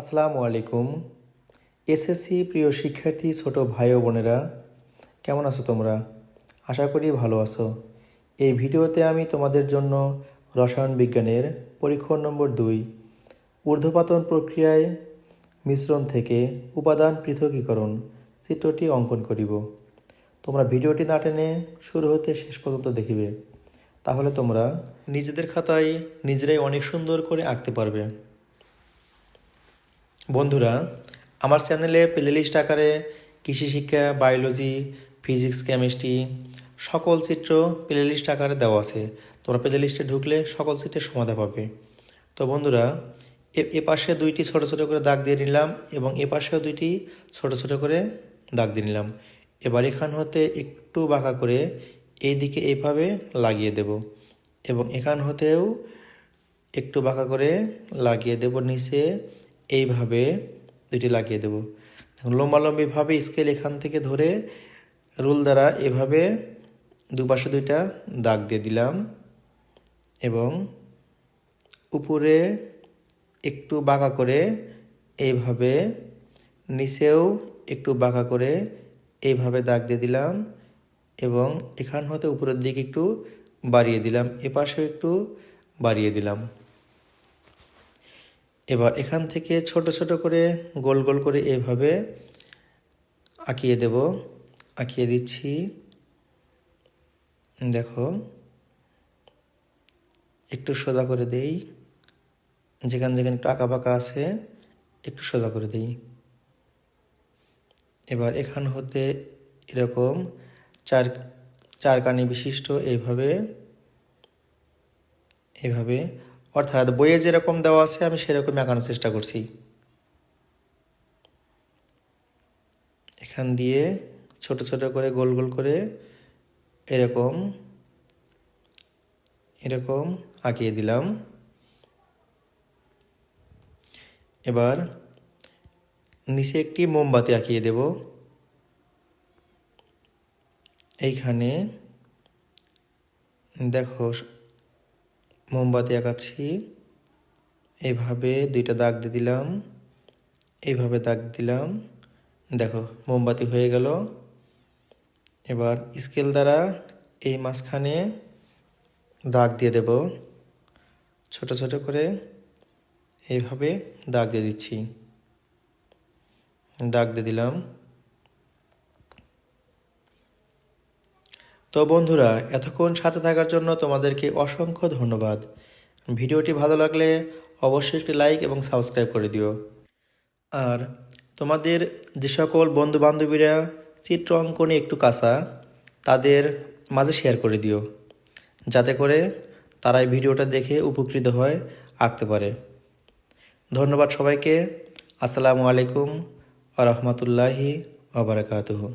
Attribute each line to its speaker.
Speaker 1: আসসালামু আলাইকুম। এসএসসি প্রিয় শিক্ষার্থী, ছোট ভাই ও বোনেরা, কেমন আছো তোমরা? আশা করি ভালো আছো। এই ভিডিওতে আমি তোমাদের জন্য রসায়ন বিজ্ঞানের পরীক্ষণ নম্বর দুই, ঊর্ধ্বপাতন প্রক্রিয়ায় মিশ্রণ থেকে উপাদান পৃথকীকরণ চিত্রটি অঙ্কন করিব। তোমরা ভিডিওটি না টেনে শুরু হতে শেষ পর্যন্ত দেখিবে। তাহলে তোমরা নিজেদের খাতায় নিজেরাই অনেক সুন্দর করে আঁকতে পারবে। বন্ধুরা, আমার চ্যানেলে প্লেলিস্ট আকারে কৃষি শিক্ষা, বায়োলজি, ফিজিক্স, কেমিস্ট্রি সকল চিত্র প্লেলিস্ট আকারে দেওয়া আছে। তোমরা প্লেলিস্টে ঢুকলে সকল চিত্রের সমাধা পাবে। তো বন্ধুরা, এ- পাশে দুইটি ছোট ছোট করে দাগ দিয়ে নিলাম এবং এ পাশেও দুইটি ছোট ছোট করে দাগ দিয়ে নিলাম। এবার এখান হতে একটু বাঁকা করে এই দিকে এইভাবে লাগিয়ে দেব এবং এখান হতেও একটু বাঁকা করে লাগিয়ে দেব নিচে এইভাবে দুইটি লাগিয়ে দেব। লম্বালম্বিভাবে স্কেল এখান থেকে ধরে রুল দ্বারা এভাবে দুপাশে দুইটা দাগ দিয়ে দিলাম এবং উপরে একটু বাঁকা করে এইভাবে নিচেও একটু বাঁকা করে এইভাবে দাগ দিয়ে দিলাম এবং এখান হতে উপরের দিকে একটু বাড়িয়ে দিলাম, এপাশেও একটু বাড়িয়ে দিলাম। এবার এখান থেকে ছোট ছোট করে গোল গোল করে এভাবে আঁকিয়ে দেব। আঁকিয়ে দিচ্ছি। দেখো। একটু সোজা করে দেই। যেখানে যেখানে একটু আঁকা বাঁকা আছে, একটু সোজা করে দেই। এবার এখান হতে এরকম চার চার কানি বিশিষ্ট এইভাবে এইভাবে অর্থাৎ বইয়ে যেরকম দেওয়া আছে, আমি সেরকম আঁকানোর চেষ্টা করছি। এখান দিয়ে ছোট ছোট করে গোল গোল করে এরকম এরকম আঁকিয়ে দিলাম। এবার নিচে একটি মোমবাতি আঁকিয়ে দেব। এইখানে দেখো মোমবাতি আঁকাচ্ছি। এইভাবে দুইটা দাগ দিয়ে দিলাম। এইভাবে দাগ দিলাম। দেখো, মোমবাতি হয়ে গেল। এবার স্কেল দ্বারা এই মাঝখানে দাগ দিয়ে দেব। ছোট ছোট করে এইভাবে দাগ দিয়ে দিচ্ছি। দাগ দিয়ে দিলাম। তো বন্ধুরা, এতক্ষণ সাথে থাকার জন্য তোমাদেরকে অসংখ্য ধন্যবাদ। ভিডিওটি ভালো লাগলে অবশ্যই একটি লাইক এবং সাবস্ক্রাইব করে দিও। আর তোমাদের যে সকল বন্ধু বান্ধবীরা চিত্র অঙ্কনে একটু কাঁচা, তাদের মাঝে শেয়ার করে দিও। যাতে করে তারা এই ভিডিওটা দেখে উপকৃত হয়, আঁকতে পারে। ধন্যবাদ সবাইকে। আসসালামু আলাইকুম আ রহমতুল্লাহি আবরাকাতুহু